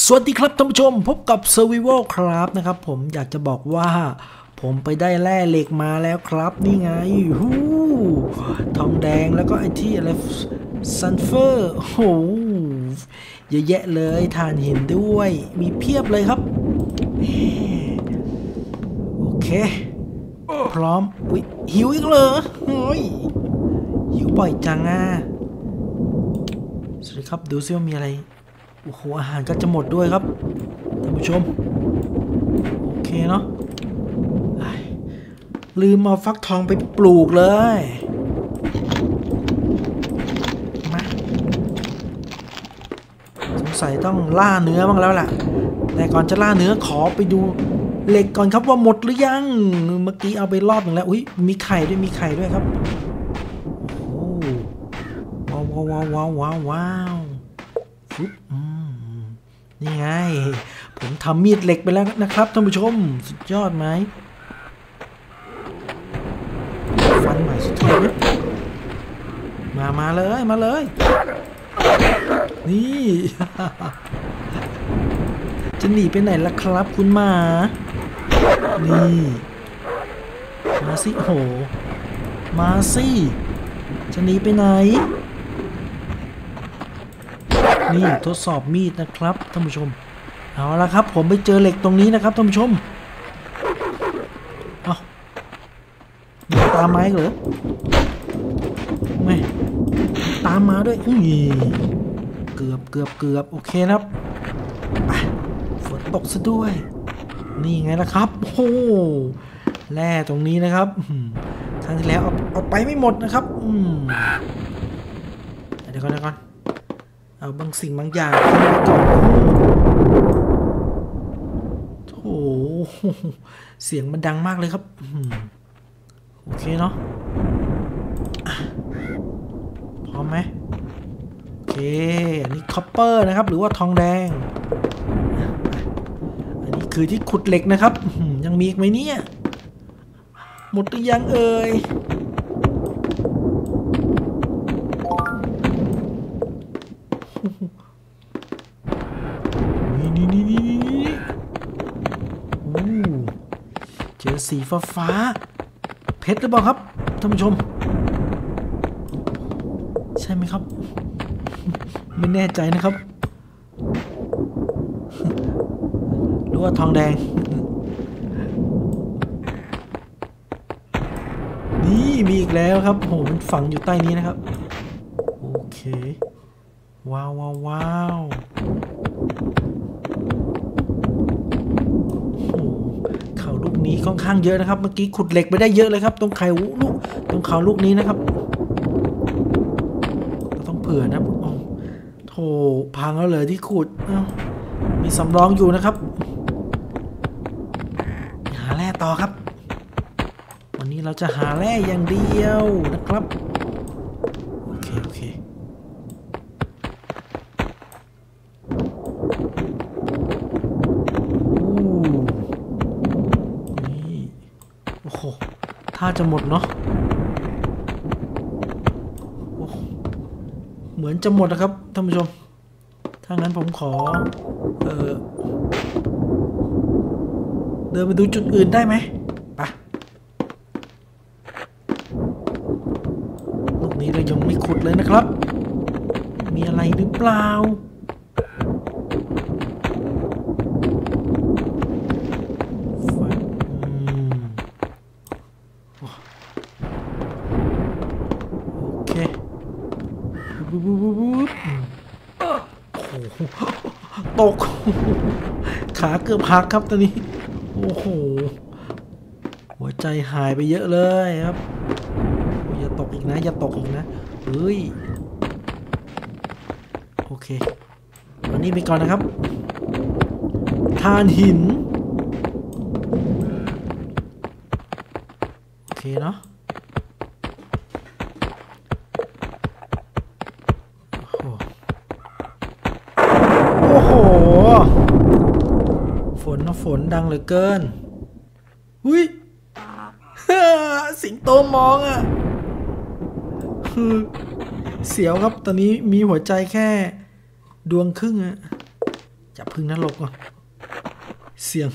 สวัสดีครับท่านผู้ชมพบกับ Survival ครับนะครับ ผมอยากจะบอกว่า ผมไปได้แร่เหล็กมาแล้วครับ นี่ไงฮู้ทองแดงแล้วก็ไอที่อะไรซันเฟอร์โอ้โหเยอะแยะเลยทานหินด้วย มีเพียบเลยครับ โอเค พร้อมอุ๊ยหิวอีกเหรอโอ้ยหิวบ่อยจังอะสวัสดีครับดูซิว่ามีอะไร โอ้โหอาหารก็จะหมดด้วยครับท่านผู้ชม โอเคเนาะลืมเอาฟักทองไปปลูกเลย มา สงสัยต้องล่าเนื้อบ้างแล้วล่ะ แต่ก่อนจะล่าเนื้อขอไปดูเหล็กก่อนครับว่าหมดหรือยัง เมื่อกี้เอาไปรอบหนึ่งแล้ว อุ้ยมีไข่ด้วยมีไข่ด้วยครับ โอ้ว้าวว้าวว้าวว้าวว้าวฟึบอืม นี่ไง ผมทำมีดเหล็กไปแล้วนะครับท่านผู้ชม สุดยอดไหมฟันใหม่สุดท้ายมา มาเลย มาเลย นี่ จะหนีไปไหนล่ะครับคุณหมา นี่ มาสิโอ้โหมาสิ จะหนีไปไหน นี่ทดสอบมีดนะครับท่านผู้ชม เอาละครับ ผมไปเจอเหล็กตรงนี้นะครับท่านผู้ชมเอามีตามไม้เหรอไม่ตามมาด้วยอุ้ยเกือบเกือบเกือบโอเคนะครับไปฝนตกซะด้วย นี่ไงล่ะครับโอ้โหแร่ตรงนี้นะครับอืมครั้งที่แล้วเอาเอาไปไม่หมดนะครับ อืมเดี๋ยวก่อนเดี๋ยวก่อน เอาบางสิ่งบางอย่างเข้ามาก่อนโอ้โหเสียงมันดังมากเลยครับโอเคเนาะพร้อมไหมโอเค อันนี้คอปเปอร์นะครับ หรือว่าทองแดง อันนี้คือที่ขุดเหล็กนะครับ ยังมีอีกไหมเนี่ย หมดหรือยังเอ่ย สีฟ้าฟ้า เพชรหรือเปล่าครับท่านผู้ชม ใช่ไหมครับ ไม่แน่ใจนะครับหรือว่าทองแดง นี่มีอีกแล้วครับโหมันฝังอยู่ใต้นี้นะครับ โอเค ว้าวว้าวว้าวโอ้โหเขาลูก นี้ค่อนข้างเยอะนะครับ เมื่อกี้ขุดเหล็กไปได้เยอะเลยครับ ตรงไข่ลูกตรงเขาลูกนี้นะครับต้องเผื่อนะโอ้โถพังแล้วเลยที่ขุดมีสำรองอยู่นะครับ หาแร่ต่อครับ วันนี้เราจะหาแร่อย่างเดียวนะครับ โอเค โอเค อู้นี่โอ้โห ถ้าจะหมดเนาะเหมือนจะหมดนะครับท่านผู้ชม ถ้างั้นผมขอ เออเดินไปดูจุดอื่นได้ไหมไปลูกนี้เรายังไม่ขุดเลยนะครับ มีอะไรหรือเปล่า ฟันอืมโอ้โอเคบุ๊บบุ๊บบุ๊บบุ๊บอืมโอ้โห ตก ขาเกือบหักครับตอนนี้ โอ้โห หัวใจหายไปเยอะเลยครับ อย่าตกอีกนะ อย่าตกอีกนะ เฮ้ย โอเค วันนี้ไปก่อนนะครับ ทานหิน โอเคเนาะโอ้โห โอ้โห ฝนดังเหลือเกินหุยสิงโตมองอะ่ะคือเสียวครับตอนนี้มีหัวใจแค่ ดวงครึ่งอะจะพึ่งนะหลบก่อนเสี่ยง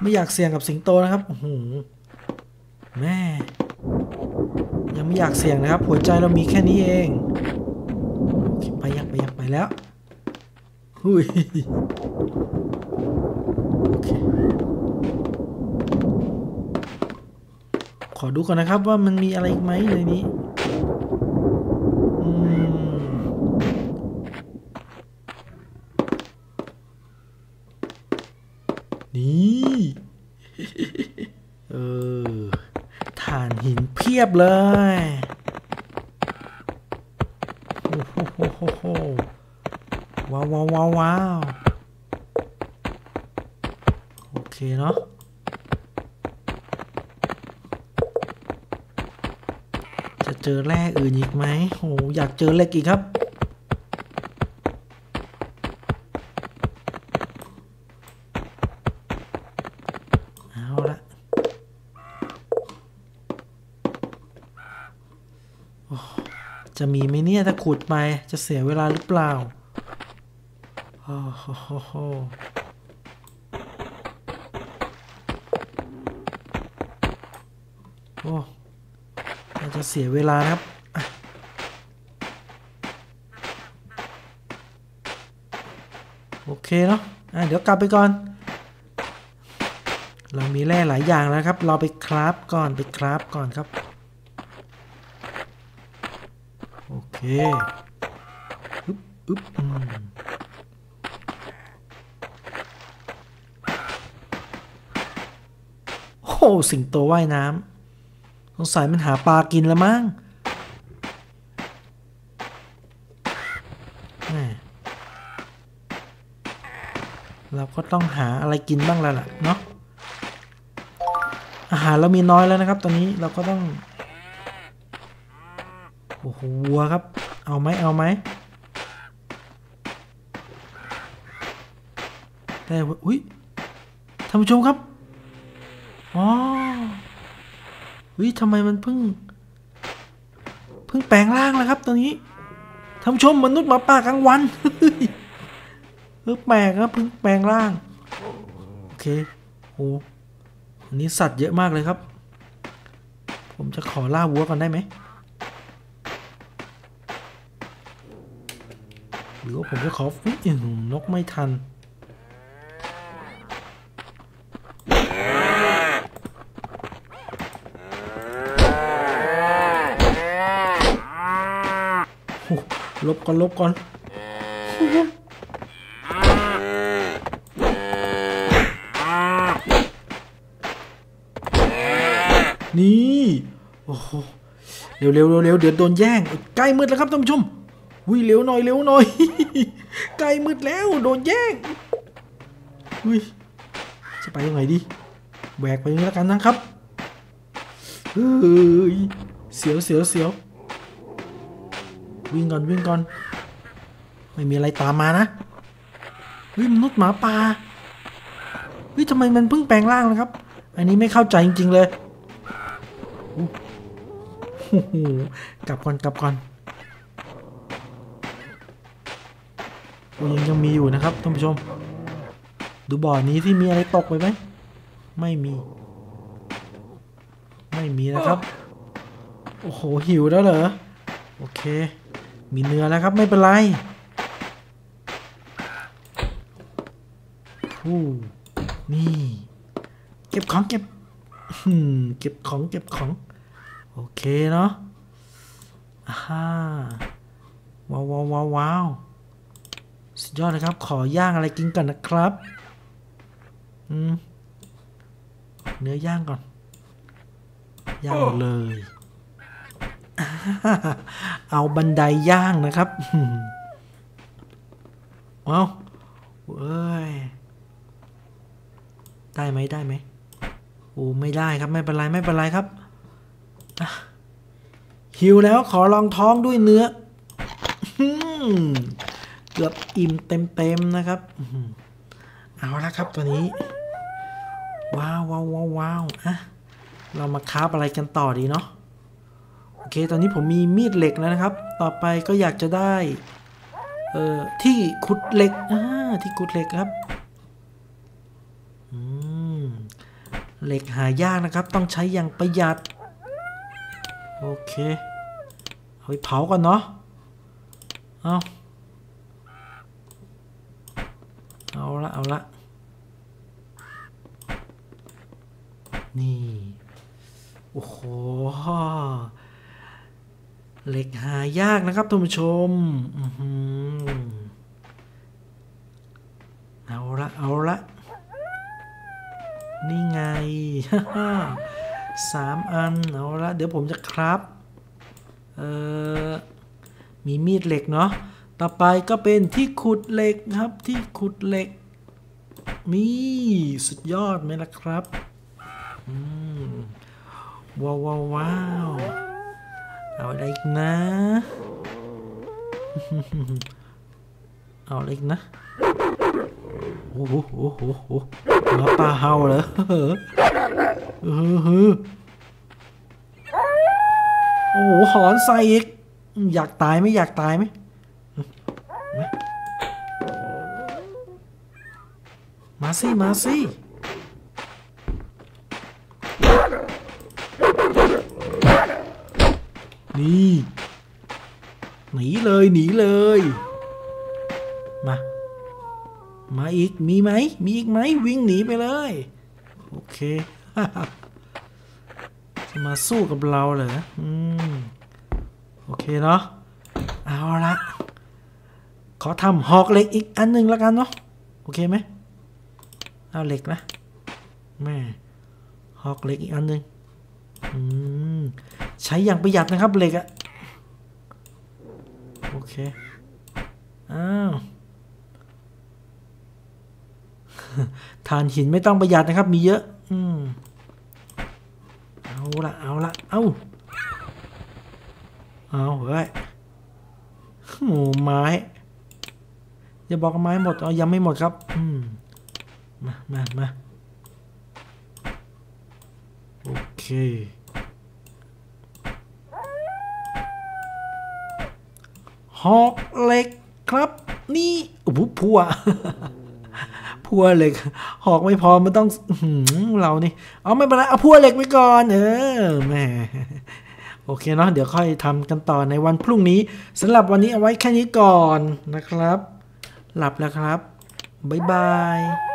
ไม่อยากเสี่ยงกับสิงโตนะครับโอ้โหแม่ยังไม่อยากเสี่ยงนะครับ หัวใจเรามีแค่นี้เองไปยังไปยังไปแล้วหุย เค ขอดูก่อนนะครับว่ามันมีอะไรอีกไหมในนี้นี่เออฐานหินเพียบเลยโอ้โหว้าวว้าวว้าวว้าวโอ เคเนาะจะเจอแร่อื่นอีกไหมโหอยากเจอเหล็กอีกครับ เอาละจะมีไหมเนี่ยถ้าขุดไปจะเสียเวลาหรือเปล่าโอ้โหโหโหโอ้น่า จะเสียเวลานะครับโอเคเนาะะเดี๋ยวกลับไปก่อน เรามีแร่หลายอย่างแล้วครับ เราไปคราฟก่อนไปคราฟก่อนครับ โอเคอึ๊บอึ๊บอืมโอ้สิงโตว่ายน้ำ งสัยมันหาปลากินแล้วมั้งเราก็ต้องหาอะไรกินบ้างแล้วล่ะเนาะอาหารเรามีน้อยแล้วนะครับ ตอนนี้เราก็ต้องโอ้โหวัวครับ เอาไหมเอาไหมแต่ว่าอุ้ยท่านผู้ชมครับอ๋อ อุ้ยทำไมมันเพิ่ง เพิ่งแปลงร่างแล้วครับตอนนี้ท่านชมมนุษย์หมาป่ากลางวันเออแปลกครับเพิ่งแปลงร่าง โอเคโอ้อันนี้สัตว์เยอะมากเลยครับ ผมจะขอล่าวัวก่อนได้ไหมหรือว่าผมจะขออุ้ยนกไม่ทัน โอ้ ลบก่อนลบก่อนนี่โอ้โหเร็วเร็วเร็วเร็วเดี๋ยวโดนแย่งใกล้มืดแล้วครับท่านผู้ชมวิเร็วหน่อยเร็วหน่อยใกล้มืดแล้วโดนแย่งวิจะไปยังไงดีแหวกไปย่างนี้แล้วกันนะครับเฮ้ยเสียวเสียวเสียว วิ่งก่อนวิ่งก่อน ไม่มีอะไรตามมานะเฮ้ยมนุษย์หมาป่าเฮ้ยทำไมมันเพิ่งแปลงร่างนะครับ อันนี้ไม่เข้าใจจริง ๆ เลยโอ้โหกลับก่อนกลับก่อนยังยังมีอยู่นะครับท่านผู้ชม ดูบ่อนี้ที่มีอะไรตกไปไหมไม่มี ไม่มีนะครับ โอ้โหหิวแล้วเหรอ โอเค มีเนื้อแล้วครับไม่เป็นไรฮู้นี่ เก็บของเก็บเก็บของเก็บของ โอเคเนาะฮ่าว้าวว้าวว้าววาวสุดยอดนะครับ ขอย่างอะไรกินก่อนนะครับอืมเนื้อย่างก่อนย่างหมดเลย เอาบันไดย่างนะครับเอาเอ้ย ได้ไหมได้ไหมโอ้ไม่ได้ครับไม่เป็นไรไม่เป็นไรครับหิวแล้วขอลองท้องด้วยเนื้อเกือบอิ่มเต็มๆนะครับเอาละครับตัวนี้ ว้าวว้าวว้าวอะเรามาคาบอะไรกันต่อดีเนาะ โอเค ตอนนี้ผมมีมีดเหล็กแล้วนะครับ ต่อไปก็อยากจะได้ เอ่อ ที่ขุดเหล็กอ่าที่ขุดเหล็กครับ อืม เหล็กหายากนะครับ ต้องใช้อย่างประหยัด โอเค เอาไปเผาก่อนเนาะ เอาเอาละเอาละ นี่ โอ้โห เหล็กหายากนะครับท่านผู้ชมเอาละเอาละนี่ไงสามอันเอาละเดี๋ยวผมจะครับเอ่อมีมีดเหล็กเนาะต่อไปก็เป็นที่ขุดเหล็กครับที่ขุดเหล็ก มีสุดยอดไหมล่ะครับว้าวว้าวว้าว เอาอะไรอีกนะ เอาอะไรอีกนะ โอ้โหโอ้โหโอ้โหมาป่าเห่าเหรอเออเออโอ้โหหอนใส่อีก อยากตายไหมอยากตายไหมมาสิมาสิ นี่หนีเลยหนีเลย มา มาอีกมีไหมมีอีกไหมวิ่งหนีไปเลย โอเคจะมาสู้กับเราเหรออืมโอเคเนาะเอาละขอทำหอกเหล็กอีกอันหนึ่งแล้วกันเนาะโอเคไหมเอาเหล็กนะแม่หอกเหล็กอีกอันหนึ่งอืม ใช้อย่างประหยัดนะครับเหล็กอะโอเค อ้าวฐานหินไม่ต้องประหยัดนะครับ มีเยอะ อืมเอาละเอาละเอา เอาเฮ้ยโอ้ไม้ อย่าบอกว่าไม้หมดเอายังไม่หมดครับ อืม มามามาโอเค หอกเหล็กครับ นี่โอ้โหพัวพัวเหล็ก หอกไม่พอมันต้องเรานี่เอาไม่เป็นไรเอาพัวเหล็กไปก่อนเออแม่โอเคเนาะเดี๋ยวค่อยทำกันต่อในวันพรุ่งนี้สำหรับวันนี้เอาไว้แค่นี้ก่อนนะครับ หลับแล้วครับบ๊ายบาย